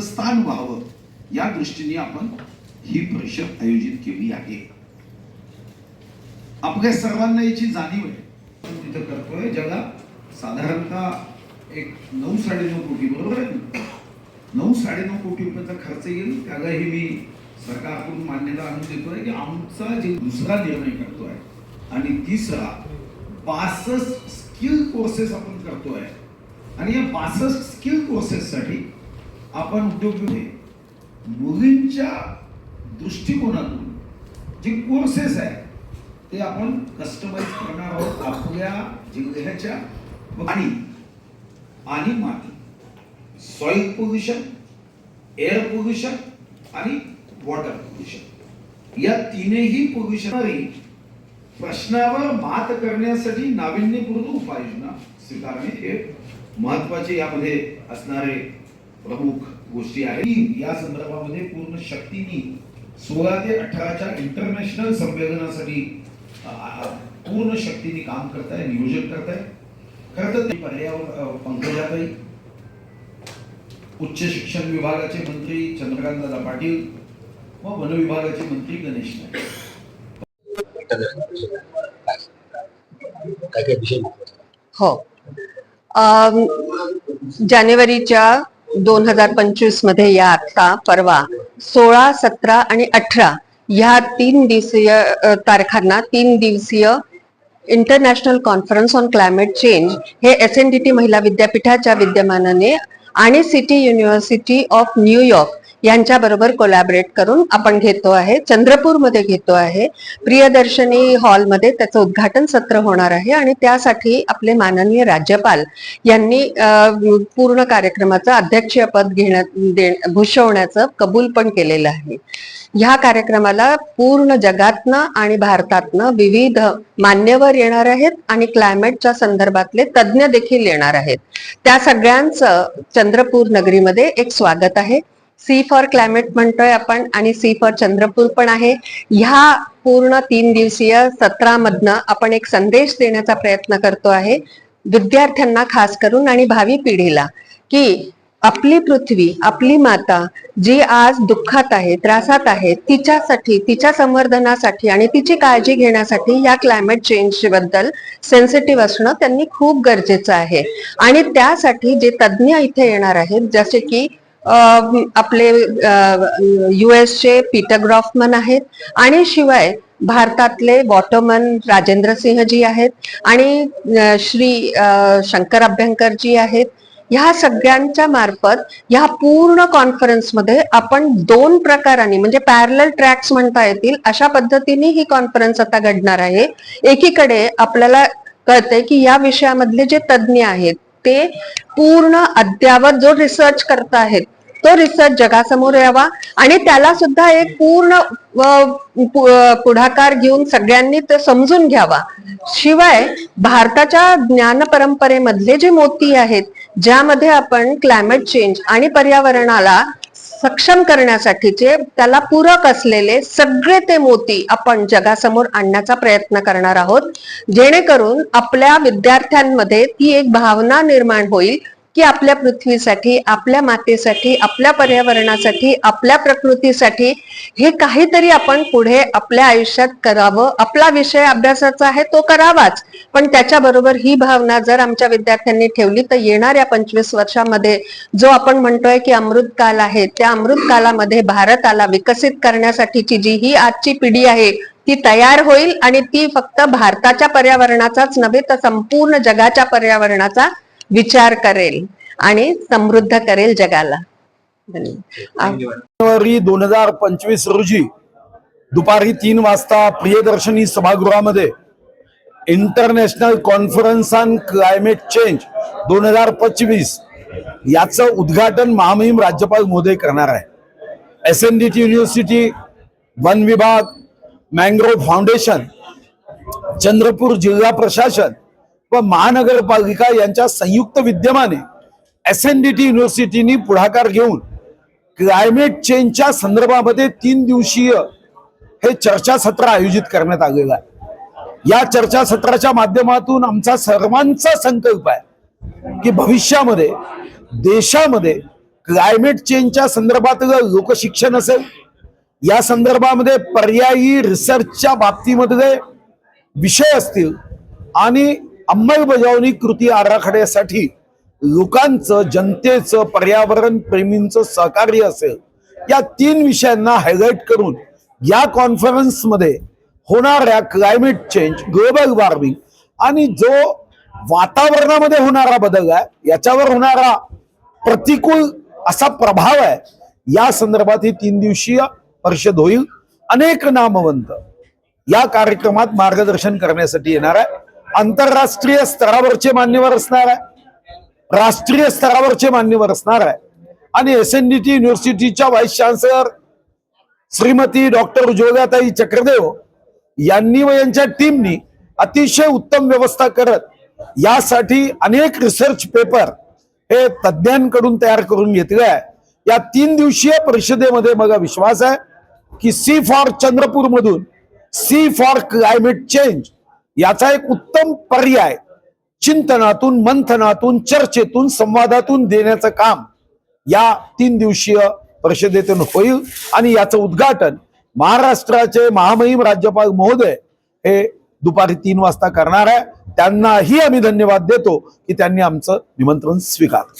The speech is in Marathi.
स्थान व्हावं. या दृष्टीने आपण ही परिषद आयोजित केली आहे. आपल्या सर्वांना याची जाणीव आहे? तिथं करतोय. ज्याला साधारणतः एक नऊ साडेनऊ कोटी बरोबर आहे ना? नऊ साडेनऊ कोटी रुपयाचा खर्च येईल. त्यालाही मी सरकारकडून मान्यता आणून देतोय की आमचा जे दुसरा निर्णय करतोय आणि तिसरा बासष्ट स्किल कोर्सेस आपण करतोय. आणि या बासष्ट स्किल कोर्सेससाठी आपण उद्योगमध्ये मुलींच्या दृष्टिकोनातून जे कोर्सेस आहे ते आपण कस्टमाइज करणार आहोत आपल्या जिल्ह्याच्या आणि आणि माती. सॉइल पोल्युशन एअर पोल्युशन आणि वॉटर पोल्युशन या तीनही पोल्युशनरी प्रश्नावर मात करण्यासाठी नाविन्यपूर्ण उपाययोजना स्वीकारणे हे महत्त्वाचे यामध्ये असणारे प्रमुख गोष्टी आहेत. ही या संदर्भामध्ये पूर्ण शक्तीनी सोळा ते अठराच्या इंटरनॅशनल संमेलनासाठी पूर्ण शक्तीने काम करताय नियोजन करताय. खरं तर ते पर्यावरण पंकजाताई उच्च शिक्षण विभागाचे मंत्री चंद्रकांत दादा पाटील व वन विभागाचे मंत्री गणेश नाईक. काय काय विषय? हो. जानेवारीच्या दोन हजार पंचवीसमध्ये या आता परवा सोळा सतरा आणि अठरा ह्या तीन दिवसीय तारखांना तीन दिवसीय international conference on climate change हे एस एन डी टी महिला विद्यापीठाच्या विद्यमानाने आणि city university of New York यांच्याबरोबर कोलॅबरेट करून आपण घेतो आहे. चंद्रपूरमध्ये घेतो आहे. प्रियदर्शनी हॉलमध्ये त्याचं उद्घाटन सत्र होणार आहे आणि त्यासाठी आपले माननीय राज्यपाल यांनी पूर्ण कार्यक्रमाचं अध्यक्षीय पद घेण्यात दे- भूषवण्याचं कबूल पण केलेलं आहे. ह्या कार्यक्रमाला पूर्ण जगातनं आणि भारतातनं विविध मान्यवर येणार आहेत आणि क्लायमेटच्या संदर्भातले तज्ज्ञ देखील येणार आहेत. त्या सगळ्यांचं चंद्रपूर नगरीमध्ये एक स्वागत आहे. सी फॉर क्लायमेट म्हणतोय आपण आणि सी फॉर चंद्रपूर पण आहे. ह्या पूर्ण तीन दिवसीय सत्रामधनं आपण एक संदेश देण्याचा प्रयत्न करतो आहे विद्यार्थ्यांना खास करून आणि भावी पिढीला की आपली पृथ्वी आपली माता जी आज दुःखात आहे त्रासात आहे तिच्यासाठी तिच्या संवर्धनासाठी आणि तिची काळजी घेण्यासाठी या क्लायमेट चेंजबद्दल सेन्सिटिव्ह असणं त्यांनी खूप गरजेचं आहे. आणि त्यासाठी जे तज्ज्ञ इथे येणार आहेत जसे की आपले युएसचे पीटर ग्रॉफमन आहेत आणि शिवाय भारतातले वॉटरमन राजेंद्र सिंहजी आहेत आणि श्री शंकर अभ्यंकर जी आहेत. ह्या सगळ्यांच्या मार्फत ह्या पूर्ण कॉन्फरन्समध्ये आपण दोन प्रकारांनी म्हणजे पॅरल ट्रॅक्स म्हणता येतील अशा पद्धतीने ही कॉन्फरन्स आता घडणार आहे. एकीकडे आपल्याला कळतंय की या विषयामधले जे तज्ज्ञ आहेत ते पूर्ण अद्यावत जो रिसर्च करत आहेत तो रिसर्च जगासमोर यावा आणि त्याला सुद्धा एक पूर्ण पुढाकार घेऊन सगळ्यांनी ते समजून घ्यावा. शिवाय भारताच्या ज्ञान परंपरेमधले जे मोती आहेत ज्यामध्ये आपण क्लायमेट चेंज आणि पर्यावरणाला सक्षम करण्यासाठीचे त्याला पूरक असलेले सगळे ते मोती आपण जगासमोर आणण्याचा प्रयत्न करणार आहोत. जेणेकरून आपल्या विद्यार्थ्यांमध्ये ती एक भावना निर्माण होईल. की आपल्या पृथ्वीसाठी आपल्या मातेसाठी आपल्या पर्यावरणासाठी आपल्या प्रकृतीसाठी हे काहीतरी आपण पुढे आपल्या आयुष्यात करावं. आपला विषय अभ्यासाचा आहे तो करावाच. पण त्याच्याबरोबर ही भावना जर आमच्या विद्यार्थ्यांनी ठेवली तर येणाऱ्या पंचवीस वर्षामध्ये जो आपण म्हणतोय की अमृत काल आहे त्या अमृत कालामध्ये भारताला विकसित करण्यासाठीची जी ही आजची पिढी आहे ती तयार होईल आणि ती फक्त भारताच्या पर्यावरणाचाच नव्हे तर संपूर्ण जगाच्या पर्यावरणाचा विचार करेल आणि समृद्ध करेल जगाला. जानेवारी दोन हजार पंचवीस रोजी दुपारी तीन वाजता प्रियदर्शनी सभागृहामध्ये international conference on climate change दोन हजार पंचवीस याचं उद्घाटन महामहिम राज्यपाल मोदी करणार आहे. S N D T university one विभाग मँग्रोव्ह फाउंडेशन चंद्रपूर जिल्हा प्रशासन व महानगरपालिका यांच्या संयुक्त विद्यमाने एस एन डी टी युनिव्हर्सिटीनी पुढाकार घेऊन क्लायमेट चेंजच्या संदर्भामध्ये तीन दिवसीय हे चर्चासत्र आयोजित करण्यात आलेलं आहे. या चर्चासत्राच्या माध्यमातून आमचा सर्वांचा संकल्प आहे की भविष्यामध्ये देशामध्ये क्लायमेट चेंजच्या संदर्भात लोकशिक्षण असेल या संदर्भामध्ये पर्यायी रिसर्चच्या बाबतीमध्ये विषय असतील आणि अंमलबजावणी कृती आराखड्यासाठी लोकांचं जनतेचं पर्यावरण प्रेमींचं सहकार्य असेल. या तीन विषयांना हायलाईट करून या कॉन्फरन्समध्ये होणाऱ्या क्लायमेट चेंज ग्लोबल वॉर्मिंग आणि जो वातावरणामध्ये होणारा बदल आहे याच्यावर होणारा प्रतिकूल असा प्रभाव आहे या संदर्भात ही तीन दिवसीय परिषद होईल. अनेक नामवंत या कार्यक्रमात मार्गदर्शन करण्यासाठी येणार आहे. आंतरराष्ट्रीय स्तरावरचे मान्यवर असणार आहे. राष्ट्रीय स्तरावरचे मान्यवर असणार आहे. आणि एस एन डी टी युनिव्हर्सिटीच्या व्हाईस चान्सलर श्रीमती डॉक्टर उज्ज्वलाताई चक्रदेव यांनी व यांच्या टीमनी अतिशय उत्तम व्यवस्था करत यासाठी अनेक रिसर्च पेपर हे तज्ज्ञांकडून तयार करून घेतले आहे. या तीन दिवसीय परिषदेमध्ये मला विश्वास आहे की सी फॉर चंद्रपूर मधून सी फॉर क्लायमेट चेंज याचा एक उत्तम पर्याय चिंतनातून मंथनातून चर्चेतून संवादातून देण्याचं काम या तीन दिवसीय परिषदेतून होईल. आणि याचं उद्घाटन महाराष्ट्राचे महामहिम राज्यपाल महोदय हे दुपारी तीन वाजता करणार आहे. त्यांनाही आम्ही धन्यवाद देतो की त्यांनी आमचं निमंत्रण स्वीकारलं.